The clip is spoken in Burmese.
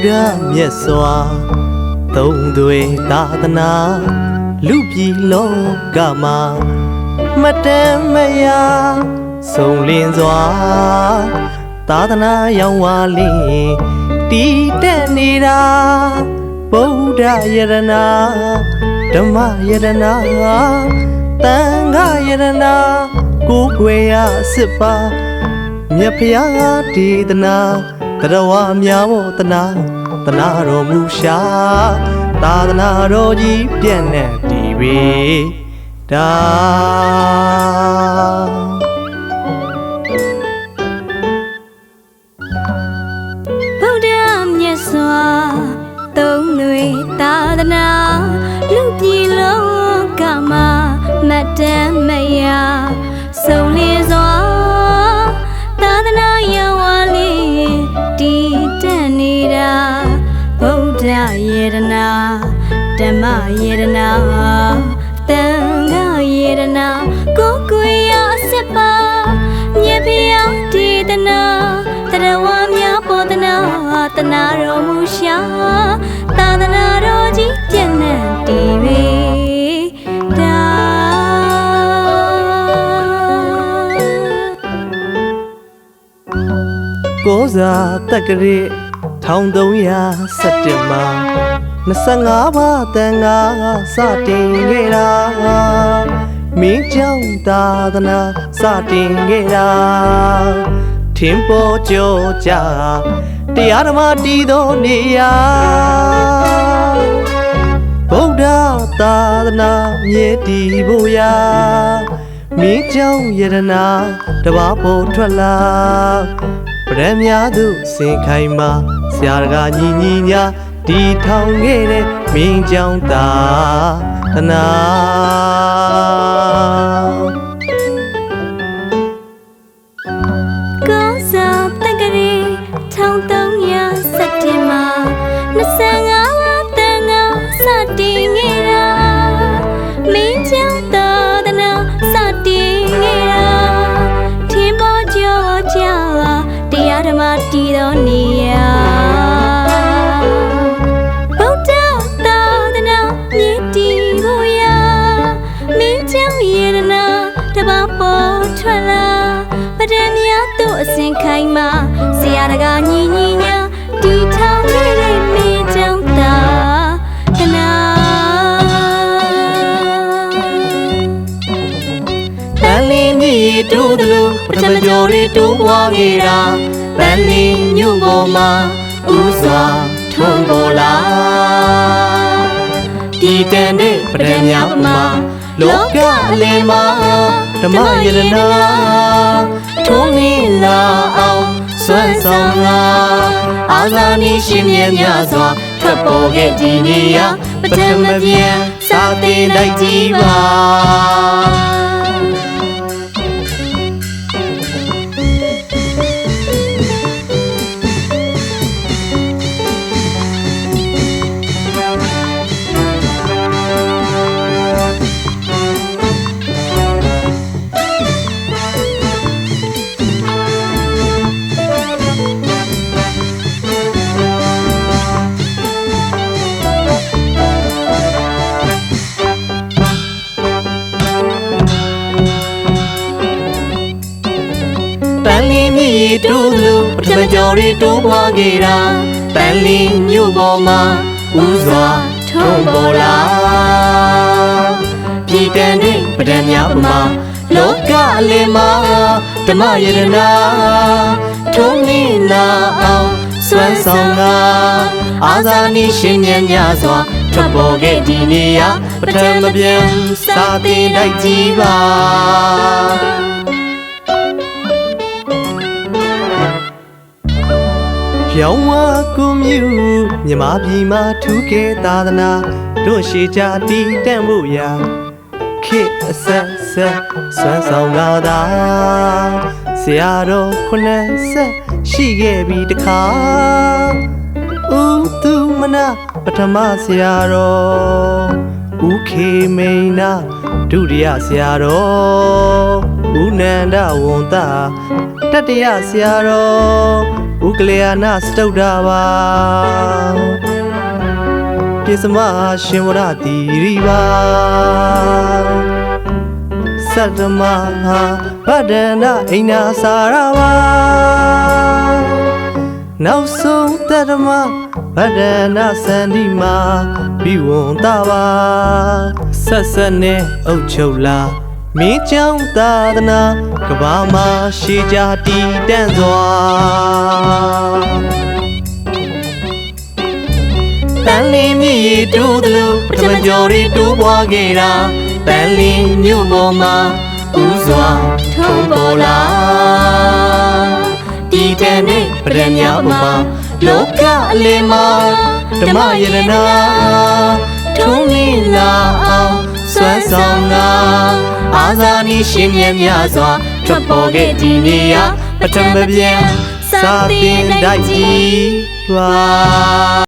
ဗုဒ္ဓမြတ်စွာသုံးသွေသာသနာလူပြည်လောကမှာမတမ်းမယာဆုံးလင်းစွာသာသနာရောင်ဝါလင်းတည်တက်နေတာဗုဒ္ဓယရနာဓမ္မယရနာတန်ခါယရနာကိုယ်ွယ်ရစစ်ပါမြတ်ဖျားဒေသနာ တရဝအများဘောတနာတနာတော်မူရှာသာသနာတော်ကြီးပြည့်နဲ့တည်ပေဒါ နာဓမ္မယေရနာတန်ခါယေရနာကိုယ်ကိုယ်ရစစ်ပါမြေပြဒေသနာတရဝများပေါ်တနာတနာတော်မူရှာသာသနာတော်ကြီးပြည့်နှံ့တည်ပေဒါကိုးစားတက်ကလေး1317မှာ 25ပါးတန်ငါစတင်ခဲ့တာမင်းကြောင့်သာသနာစတင်ခဲ့တာထင်ပေါ်ကြောကြတရားဓမ္မတည်သောနေရာဗုဒ္ဓသာသနာမြဲတည်ဖို့ရာမင်းကြောင့်ယရနာတဘာပေါ်ထွက်လာပရမများသူစင်ခိုင်မာဆရာတကာညီညီညာ ဒီထောင်ခဲ့တဲ့မင်းကြောင့်သာသနာကောစားတက္ကရီ1300စက်တင်ဘာ25တန်ငါစတင်ခဲ့တာမင်းကြောင့်သာသနာစတင်ခဲ့တာထင်ပေါ်ကြောကြတရားဓမ္မတည်တော်နေ ပထမကျော်တွေတူးပွားခဲ့တာတန်လင်းညွန့်ပေါ်မှာဥစွာထုံပေါ်လာဒီတန်တဲ့ပရမများမှာလောကအလယ်မှာဓမ္မယရနာထုံးနေလာအောင်စွမ်းဆောင်လာအာဇာနည်ရှင်မြတ်များစွာထွက်ပေါ်ခဲ့ဒီနေရာပထမပြန်စာသင်တိုက်ကြည့်ပါ တူးလို့ပထမကျော်တွေတိုးပွားခဲ့တာတန်လင်းမြို့ပေါ်မှာဥစွာထုံပေါ်လာပြည်တန်တဲ့ပဒံများမှာလောကအလယ်မှာဓမ္မယရနာထုံးနေလာအောင်စွမ်းဆောင်လာအာဇာနည်ရှင်မြတ်များစွာထွက်ပေါ်ခဲ့ဒီနေရာပထမပြန်စာသင်တိုက်ကြည့်ပါ ရောင်ဝါကွန်မြူမြမပြည်မှာထူးကဲသာသနာတို့ရှိကြတည်တံ့မှုရာခေတ်အဆက်ဆက်ဆွမ်းဆောင်လာတာဆရာတော်ခုနှစ်ဆက်ရှိခဲ့ပြီတခါဦးသူမနာပထမဆရာတော် ဦးခေမိန်နာဒုတိယဆရာတော်ဦးနန္ဒဝန်တာတတ္တရဆရာတော်ဥကလျာဏစတုဒ္ဓပါပြစ္စမရှင်ဝရတိရိပါသတ္တမဟာဗဒ္ဒနာအိနာစာရပါ နောက်ဆုံးတတ္တမဗဒ္ဒနာစန္ဒီမာပြီးဝန်တာပါဆက်ဆက်နဲ့အုတ်ချုပ်လာမင်းကြောင့်သာသနာကဘာမှာရှေးကြတည်တန့်စွာတန်လင်းမြည်ရည်တူးသလိုပထမကျော်ရီတူးပွားခဲ့တာတန်လင်းမြို့ပေါ်မှာဥစွာထုံပေါ်လာ ဒီတန်နဲ့ပရမညာပေါ်မှာလောကအလင်းမှာဓမ္မယရနာထုံးလင်းလာအောင်စွမ်းဆောင်လာအာဇာနည်ရှင်မြတ်များစွာထွက်ပေါ်ခဲ့ဒီနေရာပထမပြန်စာသင်တိုက်ကြီးပါ